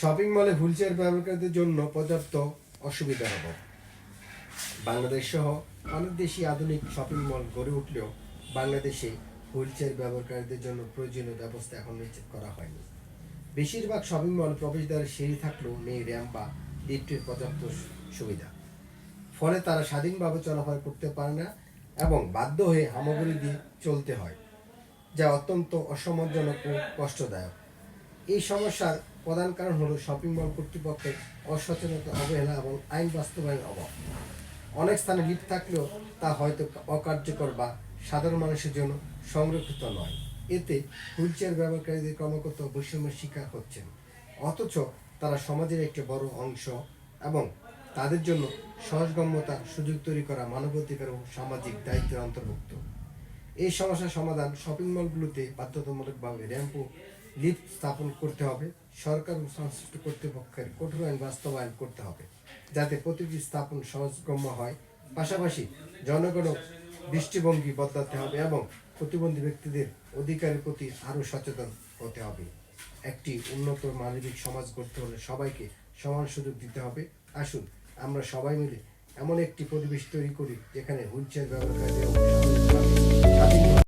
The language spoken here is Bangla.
শপিং মলে হুইলচেয়ার ব্যবহারকারীদের জন্য পর্যাপ্ত অসুবিধা হবে। বাংলাদেশ সহ অনেক দেশই আধুনিক শপিং মল গড়ে উঠলেও বাংলাদেশে হুইলচেয়ার ব্যবহারকারীদের জন্য প্রয়োজনীয় ব্যবস্থা এখন নিশ্চিত করা হয়নি। বেশিরভাগ শপিং মল প্রবেশদ্বারে সিঁড়ি থাকলেও নেই র্যাম্প বা লিফটের পর্যাপ্ত সুবিধা। ফলে তারা স্বাধীনভাবে চলাফেরা করতে পারে না এবং বাধ্য হয়ে হামাগুড়ি দিয়ে চলতে হয়, যা অত্যন্ত অসম্মানজনক ও কষ্টদায়ক। এই সমস্যার প্রধান কারণ হলো শপিং মল কর্তৃপক্ষের অসচেতনতা, অবহেলা এবং আইন বাস্তবায়নের অভাব। অনেক স্থানে লিফট থাকলেও তা হয়তো অকার্যকর বা সাধারণ মানুষের জন্য সংরক্ষিত নয়। এতে হুইলচেয়ার ব্যবহারকারীদের ক্রমাগত বৈষম্যের শিকার হচ্ছেন। অথচ তারা সমাজের একটি বড় অংশ এবং তাদের জন্য সহজগম্যতা, সুযোগ তৈরি করা মানবাধিকার ও সামাজিক দায়িত্বের অন্তর্ভুক্ত। এই সমস্যার সমাধান শপিং মলগুলোতে বাধ্যতামূলকভাবে র্যাম্প ও লিফট স্থাপন করতে হবে, সরকার ও সংশ্লিষ্ট কর্তৃপক্ষের কঠোর আইন বাস্তবায়ন করতে হবে, যাতে প্রতিটি স্থাপন সহজগম্য হয়। পাশাপাশি জনগণও দৃষ্টিভঙ্গি বদলাতে হবে এবং প্রতিবন্ধী ব্যক্তিদের অধিকারের প্রতি আরও সচেতন হতে হবে। একটি উন্নত মানবিক সমাজ গড়তে হলে সবাইকে সমান সুযোগ দিতে হবে। আসুন, আমরা সবাই মিলে এমন একটি পরিবেশ তৈরি করি যেখানে হুইলচেয়ার স্বাধীনভাবে